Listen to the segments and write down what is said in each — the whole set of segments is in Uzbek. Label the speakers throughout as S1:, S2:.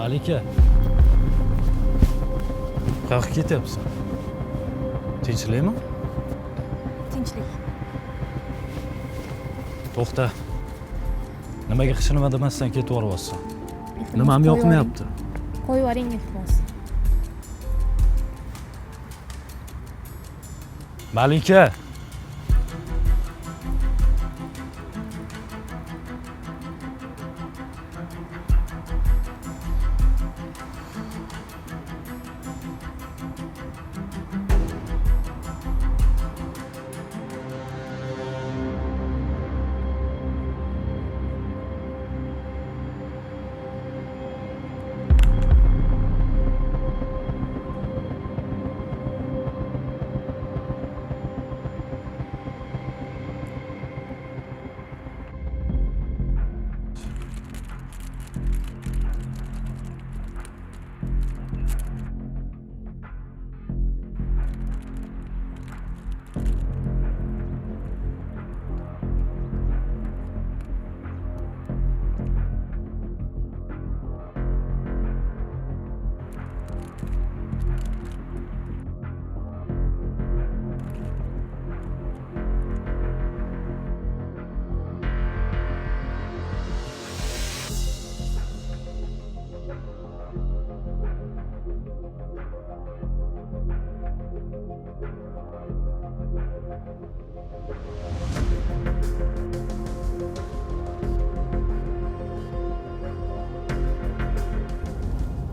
S1: malika. Qayoqqa ketyapsan. Tinchlikmi?
S2: Tinchlik.
S1: To'xta. Nimaga hech nima demasdan ketib yuboryapsan nimam yoqmayapti
S2: qo'yib yuboring iltimos.
S1: Malika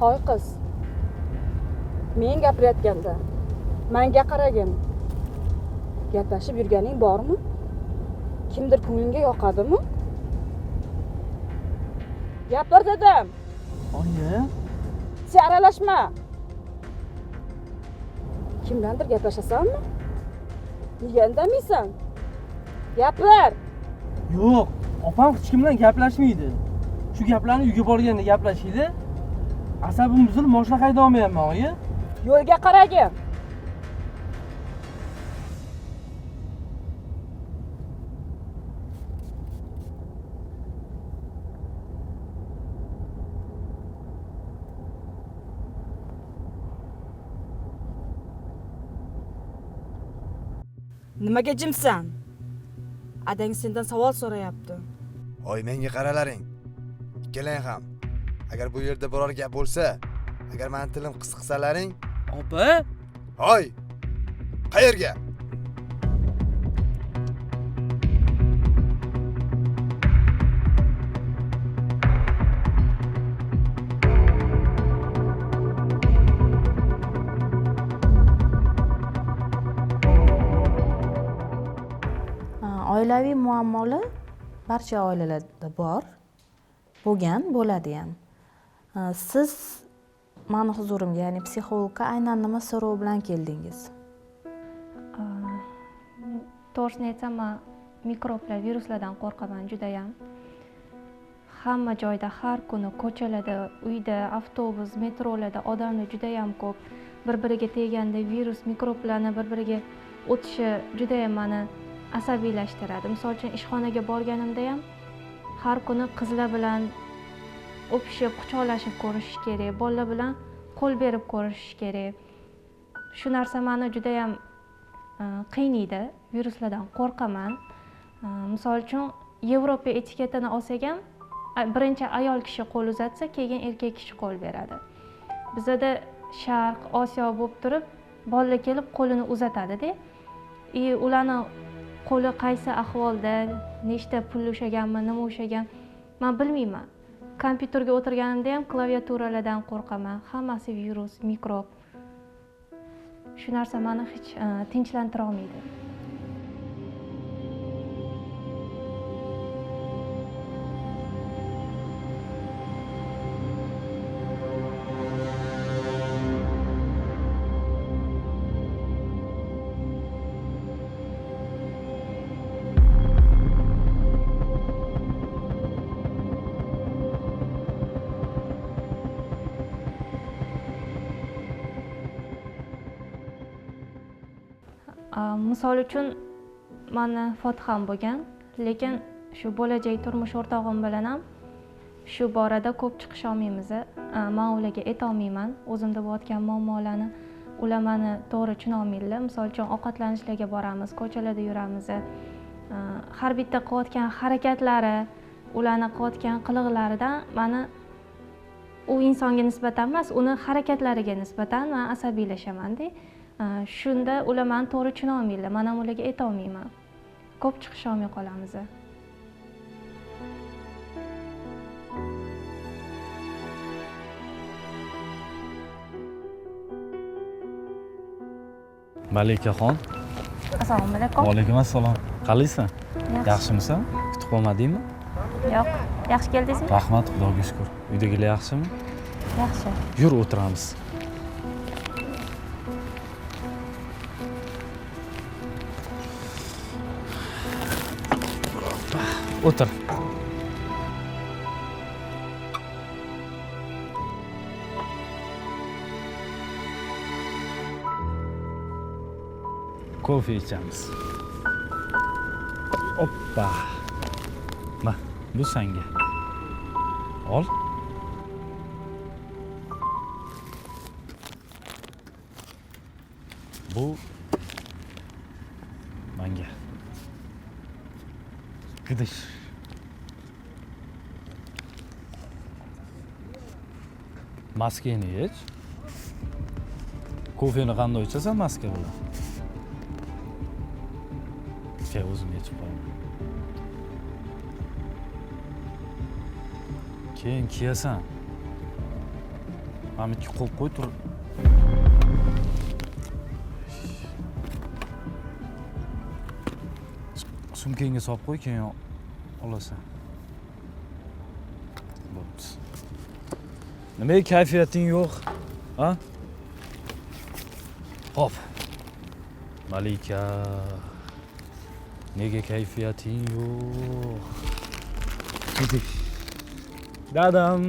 S3: hoy qiz men gapirayotganda. Manga qaragin. Gaplashib yurganing bormi? Kimdir ko'nglingga yoqadimi? Gapir dedim
S4: oyi.
S3: Sen aralashma. Kimdandir gaplashasanmi? Nega indamaysan gapir
S4: yo'q. Opam hech kim bilan gaplashmaydi. Shu gaplarni uyga borganda gaplashaydi asabim buzilib moshina hayda olmayapman oyi
S3: yo'lga qaragin nimaga jimsan adang sendan savol so'rayapti
S5: Oy menga qaralaring. Ikkalang ham. Agar bu yerda biror gap bo'lsa, agar meni tilim qisqsalaring,
S4: opa
S5: hoy! Qayerga?
S2: Oilaviy muammolar barcha oilalarda bor bo'lgan bo'ladi ham Ha, Э, siz mani huzurimga ya'ni psixologga aynan nima so'rov bilan keldingiz?
S6: Э, to'g'risini aytsam man mikroblar viruslardan qo'rqaman judayam. Hamma joyda har kuni ko'chalarda uyda avtobus metrolarda odamlar judayam ko'p. Bir biriga teganda virus mikroblarni bir biriga o'tishi judayam mani asabiylashtiradi. Misol uchun ishxonaga borganimda ham har kuni qizlar bilan o'pishib quchoqlashib ko'rishish kerak bolalar bilan qo'l berib ko'rishish kerak. Shu narsa mani judayam e, qiynaydi viruslardan qo'rqaman. E, misol uchun yevropa etiketini olsak ham birinchi ayol kishi qo'l uzatsa keyin erkak kishi qo'l beradi. Bizada sharq osiyo bo'lib turib bolalar kelib qo'lini uzatadida. И ularni qo'li qaysi ahvolda nechta pul ushlaganmi nima ushlagan man bilmayman. Kompyuterga o'tirganimda ham klaviaturalardan qo'rqaman. Hammasi virus mikrob. Shu narsa mani hech e, tinchlantira olmaydi misol uchun mani fotiham bo'lgan lekin shu bo'lajak turmush o'rtog'im bilan ham shu borada ko'p chiqish olmaymiz man ularga aytolmayman o'zimda bo'layotgan muammolarni ular mani to'g'ri tushunolmaydilar misol uchun ovqatlanishlarga boramiz ko'chalarda yuramiz har bitta qilayotgan harakatlari ularni qilayotgan qiliqlaridan mani u insonga nisbatan emas uni harakatlariga nisbatan man asabiylashimanda shunda ular mani to'g'ri tushunolmaydilar man ham ularga aytolmayman ko'p chiqisholmay qolamiz.
S1: Malikaxon
S6: assalomu alaykum.
S1: Vaalaykum assalom. Qalaysan
S6: yaxshi.
S1: Yaxshimisan? Kutib qolmadingmi
S6: yo'q. Yaxshi keldingizmi?
S1: Rahmat xudoga shukur uydagilar yaxshimi?
S6: Yaxshi.
S1: Yur o'tiramiz Otur. Kofi içeceğiz. Hoppa. Bak bu senge. Al. Bu gidish maskangni yech kofeni qanday ichasan maska bilan kel o'zim yechib qo'yaman keyin kiyasan. Mana bu yerga qo'yib qo'y tur sumkangga solib qo'y keyin olasan bo'pti nimaga kayfiyating yo'q a hop malika nega kayfiyating yo'q Gidish. dadam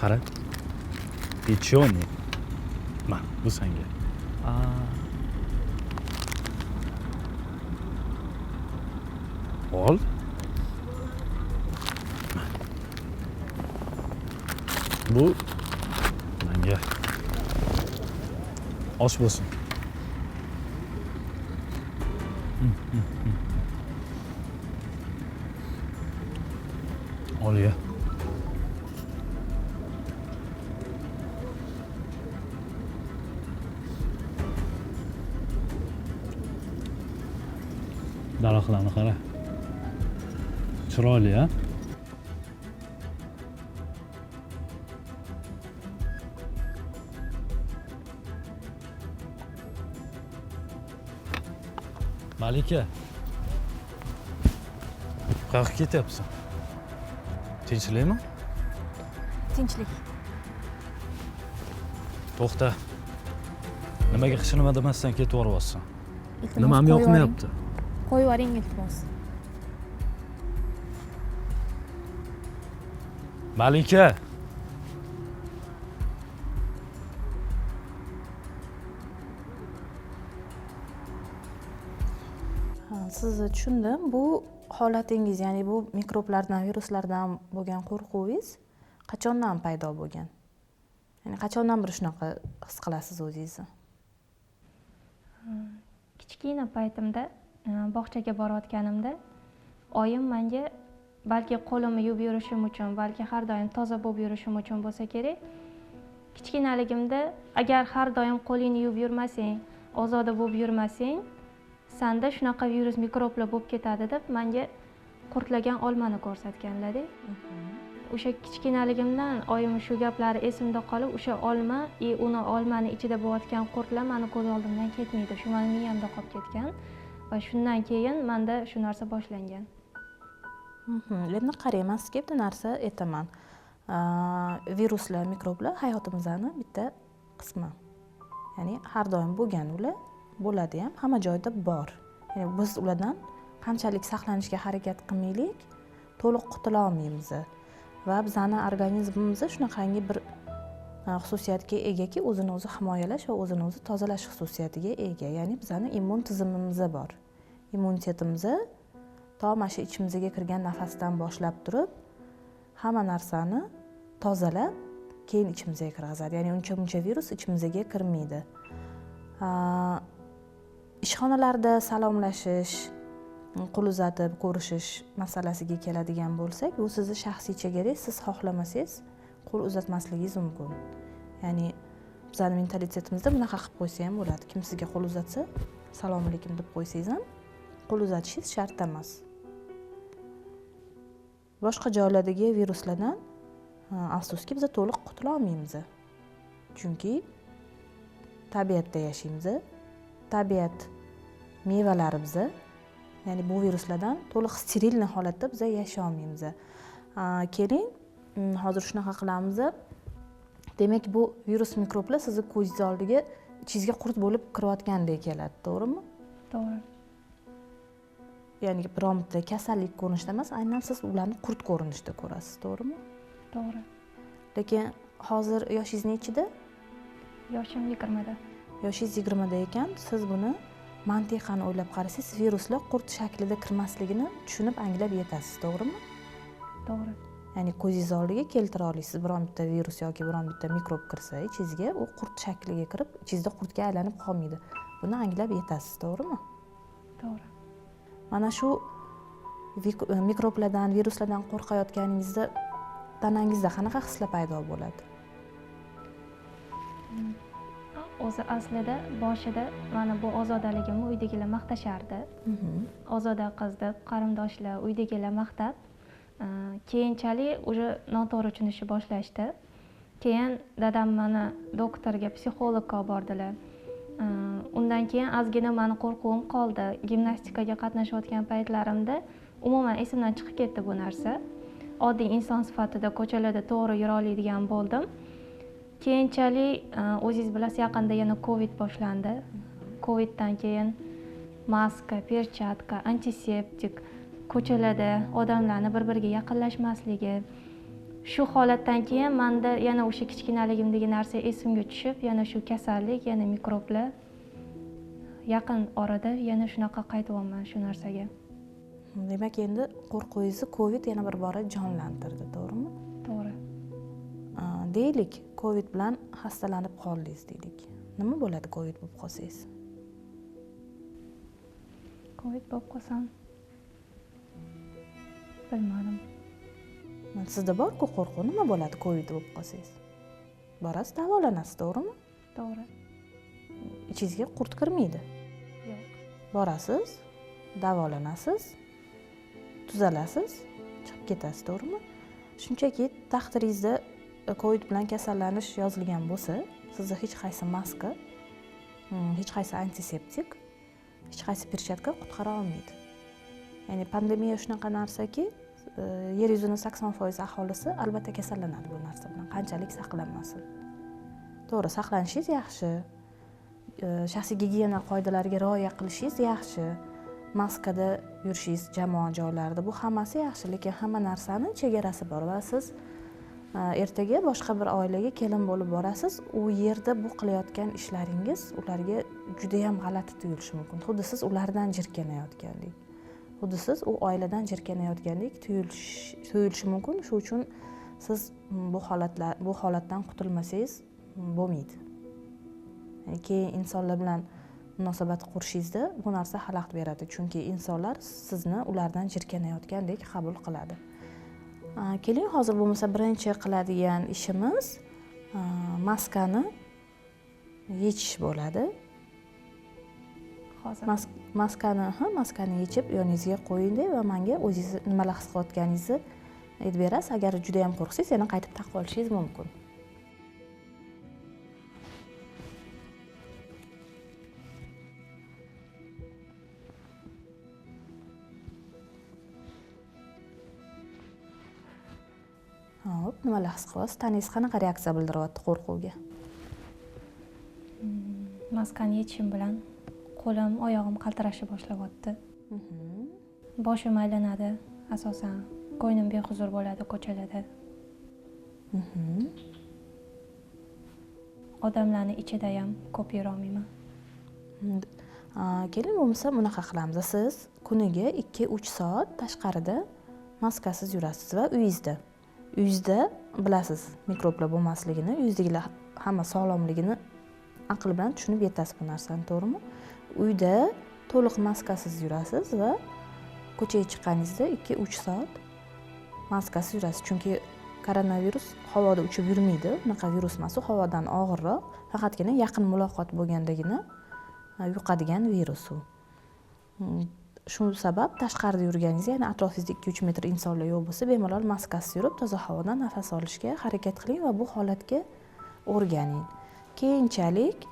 S1: qara pechёный ma bu senga Al. Bu lan gel. Aç basın. Al ya. Daraxlarını qara troll ya. Malike. Kalk git yapsın. Tinçlik mi?
S6: Tinchlik.
S1: To'xta. Nimaga qichirma demasdan ketib yuboryapsan? Nimam
S6: yo'qni
S1: yapti?
S6: Qo'yib yuboring iltimos.
S1: Malika.
S2: Ha, sizni tushundim bu holatingiz ya'ni bu mikroblardan viruslardan bo'lgan qo'rquvingiz qachondan paydo bo'lgan? Ya'ni qachondan beri shunaqa his qilasiz o'zingizni?
S6: Kichkina paytimda e, bog'chaga borayotganimda oyim menga balki qo'limni yuvib yurishim uchun balki har doim toza bo'lib yurishim uchun bo'lsa kerak. Kichkinaligimda agar har doim qo'lingni yuvib yurmasang ozoda bo'lib yurmasang sanda shunaqa virus mikroblar bo'lib ketadi deb menga qurtlagan olmani ko'rsatganlarda o'sha kichkinaligimdan oyim shu gaplari esimda qolib o'sha olma и uni olmani ichida bo'layotgan qurtlar mani ko'z oldimdan ketmaydi. Shu mani miyamda qolib ketgan va shundan keyin manda shu narsa boshlangan.
S2: Mhm. Endi qarayman sizga bitta narsa aytaman viruslar mikroblar hayotimizni bitta qismi ya'ni har doim bo'lgan ular bo'ladi ham hamma joyda bor ya'ni biz ulardan qanchalik saqlanishga harakat qilmaylik to'liq qutula olmaymiz va bizani organizmimiz shunaqangi bir xususiyatga egaki o'zini o'zi himoyalash va o'zini o'zi tozalash xususiyatiga ega. Ya'ni bizani immun tizimimiz bor immunitetimiz to mana shu ichimizga kirgan nafasdan boshlab turib hamma narsani tozalab keyin ichimizga kirgizadi ya'ni uncha muncha virus ichimizga kirmaydi. Ishxonalarda salomlashish qo'l uzatib ko'rishish masalasiga keladigan bo'lsak bu sizni shaxsiy chegarangiz siz xohlamasangiz qo'l uzatmasligingiz mumkin. Ya'ni bizani mentalitetimizda bunaqa qilib qo'ysa ham bo'ladi. Kim sizga qo'l uzatsa assalomu alaykum deb qo'ysangiz ham qo'l uzatishingiz shart emas. Boshqa joylardagi viruslardan afsuski biz to'liq qutula olmaymiz chunki tabiatda yashaymiz tabiat mevalari biza ya'ni bu viruslardan to'liq sterilniy holatda biza yashay olmaymiz keling hozir shunaqa qilamiz demak bu virus mikroblar sizni ko'zingiz oldiga ichingizga qurt bo'lib kirayotgandek keladi to'g'rimi?
S6: To'g'ri.
S2: Ya'ni biron bitta kasallik ko'rinishida emas aynan siz ularni qurt ko'rinishida ko'rasiz to'g'rimi?
S6: To'g'ri.
S2: Lekin hozir yoshingiz nechida?
S6: Yoshim yigirmada.
S2: Yoshingiz yigirmada ekan siz buni mantiqani o'ylab qarasangiz viruslar qurt shaklida kirmasligini tushunib anglab yetasiz to'g'rimi?
S6: To'g'ri.
S2: Ya'ni ko'zingiz oldiga keltira olasiz biron bitta virus yoki biron bitta mikrob kirsa ichingizga u qurt shakliga kirib ichingizda qurtga aylanib qolmaydi. Buni anglab yetasiz to'g'rimi?
S6: To'g'ri
S2: mana shu e, mikroblardan viruslardan qo'rqayotganingizda tanangizda qanaqa hislar paydo bo'ladi?
S6: O'zi aslida boshida mana bu ozodaligimni uydagilar maqtashardi. Ozoda qiz deb qarindoshlar uydagilar maqtab e, keyinchalik уже noto'g'ri tushunishni boshlashdi. Keyin dadam mani doktorga psixologga olib bordilar Э, undan keyin ozgina mani qo'rquvim qoldi. Gimnastikaga qatnashayotgan paytlarimda umuman esimdan chiqib ketdi bu narsa. Oddiy inson sifatida ko'chalarda to'g'ri yura oladigan bo'ldim. Keyinchalik e, o'zingiz bilasiz yaqinda yana covid boshlandi. Coviddan keyin maska perchatka antiseptik ko'chalarda odamlarni bir biriga yaqinlashmasligi shu holatdan keyin manda yana o'sha kichkinaligimdagi narsa esimga tushib yana shu kasallik yana mikroblar yaqin orada yana shunaqa qaytyapman shu narsaga.
S2: Demak endi qo'rquvingizni covid yana bir bora jonlantirdi to'g'rimi?
S6: To'g'ri.
S2: Deylik covid bilan xastalanib qoldingiz deylik. Nima bo'ladi covid bo'lib qolsangiz?
S6: Covid bo'lib qolsam? Bilmadim
S2: sizda borku qo'rquv nima bo'ladi? Covid bo'lib qolsangiz. Borasiz davolanasiz to'g'rimi?
S6: To'g'ri.
S2: Ichingizga qurt kirmaydi.
S6: Yo'q.
S2: Borasiz davolanasiz tuzalasiz chiqib ketasiz to'g'rimi? Shunchaki taqdiringizda e, covid bilan kasallanish yozilgan bo'lsa sizni hech qaysi maska mm, hech qaysi antiseptik hech qaysi perchatka qutqara olmaydi. Ya'ni pandemiya shunaqa narsaki E, yer yuzini sakson foiz aholisi albatta kasallanadi bu narsa bilan. Qanchalik saqlanmasin? To'g'ri saqlanishingiz yaxshi. E, shaxsiy gigiyena qoidalariga rioya qilishingiz yaxshi. Maskada yurishingiz jamoat joylarida bu hammasi yaxshi lekin hamma narsani chegarasi bor va siz e, ertaga boshqa bir oilaga kelin bo'lib borasiz u yerda bu qilayotgan ishlaringiz ularga judayam g'alati tuyulishi mumkin. Xuddi siz ulardan jirkanayotgandek. Xuddi siz u oiladan jirkanayotgandek tuyulish tuyulishi mumkin. Shuning uchun siz mm, bu holatlar bu holatdan qutulmasangiz mm, bo'lmaydi. Yani keyin insonlar bilan munosabat qurishingizda bu narsa xalaqit beradi. Chunki insonlar sizni ulardan jirkanayotgandek qabul qiladi. Keling hozir bo'lmasa birinchi qiladigan ishimiz maskani yechish bo'ladi.
S6: Hozir
S2: maskani ha maskani yechib yoningizga qo'yingda va manga o'zingizni nimalar his qilayotganingizni aytib berasiz. Agar juda yam qo'rqsangiz yana qaytib taqib olishingiz mumkin. Hop nimalar his qilyapsiz tanangiz qanaqa reaksiya bildiryapti qo'rquvga?
S6: Maskani yechishim bilan qo'lim oyog'im qaltirashni boshlayapti
S2: Mhm.
S6: boshim aylanadi asosan ko'nglim behuzur bo'ladi ko'chalarda
S2: Mhm.
S6: odamlarni ichida ham ko'p yurolmayman.
S2: Keling bo'lmasa bunaqa qilamiz siz? Kuniga ikki uch soat tashqarida maskasiz yurasiz va uyingizda. Uyingizda bilasiz mikroblar bo'lmasligini uyingizdagilar hamma sog'lomligini aql bilan tushunib yetasiz bu narsani to'g'rimi uyda to'liq maskasiz yurasiz va ko'chaga chiqqaningizda ikki uch soat maskasiz yurasiz. Chunki koronavirus havoda uchib yurmaydi. Unaqa virus emas u havodan og'irroq. Faqatgina yaqin muloqot bo'lgandagina e, yuqadigan virus u. Mm, shu sabab tashqarida yurganingizda ya'ni atrofingizda ikki uch metr insonlar yo'q bo'lsa bemalol maskasiz yurib toza havodan nafas olishga harakat qiling va bu holatga o'rganing. Keyinchalik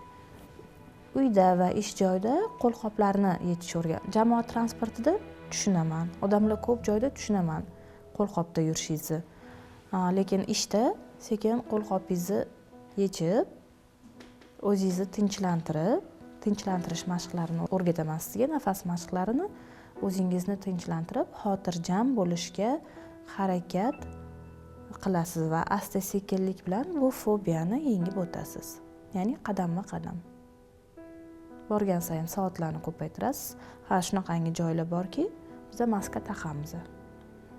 S2: uyda va ish joyida qo'lqoplarni yechish o'rgan jamoat transportida tushunaman. Odamlar ko'p joyda tushunaman qo'lqopda yurishingizni. Lekin ishda sekin qo'lqopingizni yechib o'zingizni tinchlantirib tinchlantirish mashqlarini o'rgataman. Sizga nafas mashqlarini o'zingizni tinchlantirib xotirjam bo'lishga harakat qilasiz va asta sekinlik bilan bu fobiyani yengib o'tasiz. Ya'ni qadamma qadam. Borgan sayin soatlarni ko'paytirasiz. Ha shunaqangi joylar borki biza maska taqamiz.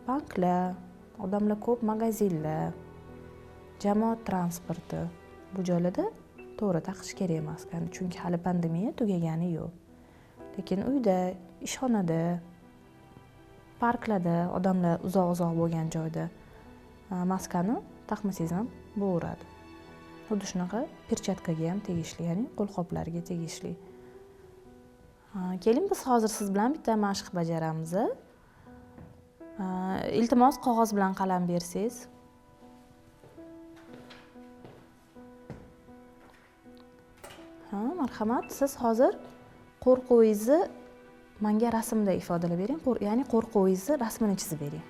S2: Banklar odamlar ko'p magazinlar jamoat transporti. Bu joylarda to'g'ri taqish kerak emas chunki hali pandemiya tugagani yo'q. Lekin uyda ishxonada parklarda odamlar uzoq uzoq bo'lgan joyda e, maskani taqmasangiz ham bo'laveradi xuddi shunaqa perchatkaga ham tegishli ya'ni qo'lqoplarga tegishli. Keling biz hozir siz bilan bitta mashq bajaramiz iltimos qog'oz bilan qalam bersangiz. Ha marhamat. Siz hozir qo'rquvingizni manga rasmda ifodalab bering. Ya'ni qo'rquvingizni rasmini chizib bering.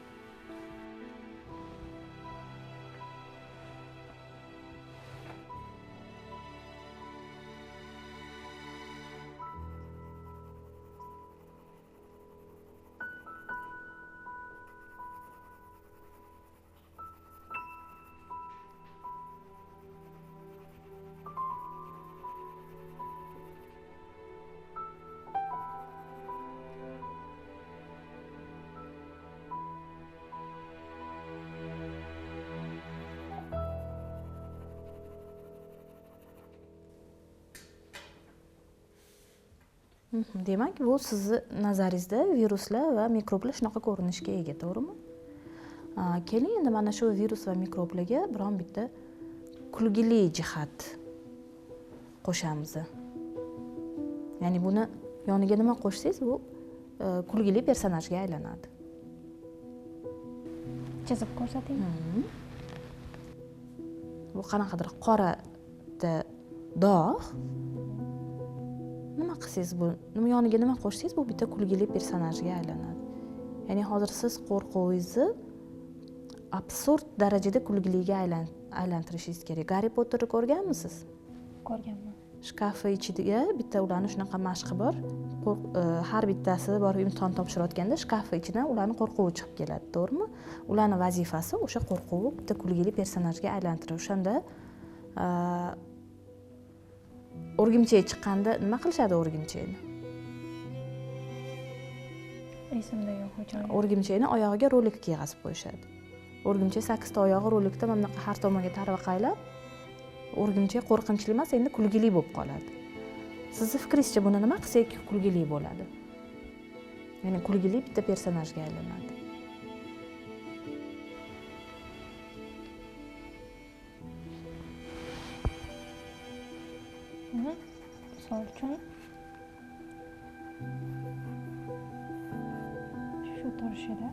S2: Demak bu sizni nazaringizda viruslar va mikroblar shunaqa ko'rinishga ega to'g'rimi keling endi mana shu virus va mikroblarga biron bitta kulgili jihat qo'shamiz ya'ni buni yoniga nima qo'shsangiz bu kulgili personajga aylanadi
S6: chizib ko'rsating
S2: bu qanaqadir qorada dog' nima qilsangiz bu? Nima yoniga nima qo'shsangiz bu bitta kulgili personajga aylanadi. Ya'ni hozir siz qo'rquvingizni absurd darajada kulgiliga aylan- aylantirishingiz kerak. Garri potterni ko'rganmisiz?
S6: Ko'rganman.
S2: Shkafi ichiga bitta ularni shunaqa mashqi bor. E, har bittasi borib imtihon topshirayotganda shkafi ichidan ularni qo'rquvi chiqib keladi to'g'rimi? Ularni vazifasi o'sha qo'rquvi bitta kulgili personajga aylantirish. O'shanda e, o'rgimchak chiqqanda nima qilishadi o'rgimchakni?
S6: Esimda yo'q hujjat
S2: o'rgimchakni oyog'iga rolik kiyg'azib qo'yishadi. O'rgimchak sakkizta oyog'i rolikda mana bunaqa har tomonga tarvaqaylab o'rgimchak qo'rqinchli emas endi kulgili bo'lib qoladi. Sizni fikringizcha buni nima qilsak kulgili bo'ladi? Ya'ni kulgili bitta personajga aylanadi
S6: misol uchun shu turishida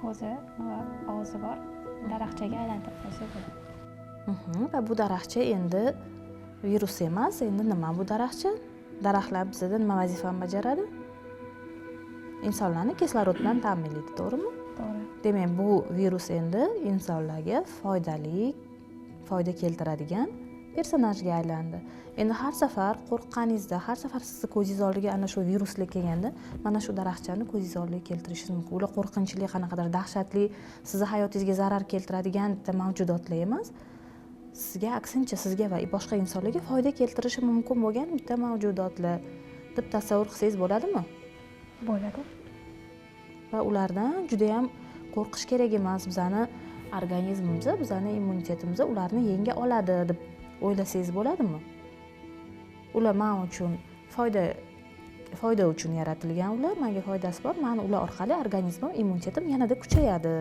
S6: ko'zi va og'zi bor daraxtchaga aylantirib qo'ysak bo'ladi
S2: va bu daraxtcha endi virus emas. Endi nima bu daraxtcha daraxtlar bizada nima vazifani bajaradi insonlarni kislorod bilan ta'minlaydi to'g'rimi
S6: to'g'ri
S2: demak bu virus endi. Insonlarga foydali foyda keltiradigan personajga aylandi. Endi har safar qo'rqqaningizda har safar sizni ko'zingiz oldiga ana shu viruslar kelganda mana shu daraxtchani ko'zingiz oldiga keltirishingiz mumkin. Ular qo'rqinchli qanaqadir dahshatli sizni hayotingizga zarar keltiradigan bitta mavjudotlar emas. Sizga aksincha sizga va boshqa insonlarga foyda keltirishi mumkin bo'lgan bitta mavjudotlar deb tasavvur qilsangiz bo'ladimi?
S6: Bo'ladi.
S2: Va ulardan judayam qo'rqish kerak emas. Bizani organizmimiz bizani immunitetimiz ularni yenga oladi deb o'ylasangiz bo'ladimi? Ular man uchun foyda foyda uchun yaratilgan ular manga foydasi bor. Mani ular orqali organizmim immunitetim yanada kuchayadi.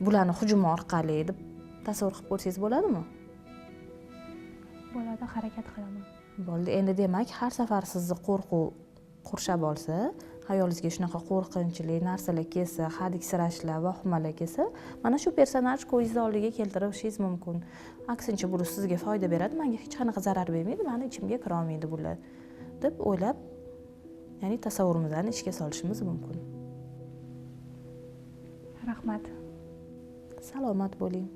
S2: Bularni hujumi orqali deb tasavvur qilib ko'rsangiz bo'ladimi?
S6: Bo'ladi harakat qilaman.
S2: Bo'ldi. Endi demak har safar sizni qo'rquv qurshab olsa hayolingizga shunaqa qo'rqinchli narsalar kelsa hadiksirashlar vahimalar kelsa mana shu personaj ko'zingizni oldiga keltirishingiz mumkin. Aksincha bu sizga foyda beradi. Manga hech qanaqa zarar bermaydi. Mani ichimga kirolmaydi bular deb o'ylab ya'ni tasavvurimizni ishga solishimiz mumkin.
S6: Rahmat.
S2: Salomat bo'ling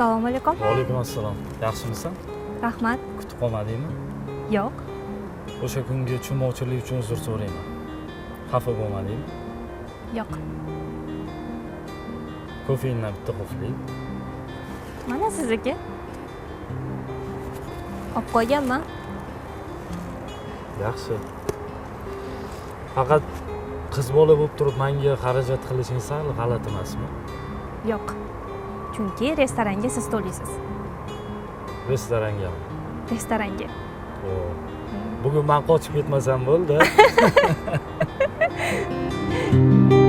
S6: assalomu alaykum.
S1: Vaalaykum assalom yaxshimisan
S6: rahmat.
S1: Kutib qolmadingmi?
S6: Yo'q.
S1: O'sha kungi tushunmovchilik uchun uzr so'rayman. Xafa bo'lmadingmi?
S6: Yo'q.
S1: Kofeindan bitta qofli
S6: mana sizniki olib qo'yganman.
S1: Yaxshi. Faqat qiz bola bo'lib turib manga xarajat qilishing sal g'alati emasmi?
S6: Yo'q chunki restoranga siz to'laysiz restoranga
S1: O, bugun man qochib ketmasam bo'ldi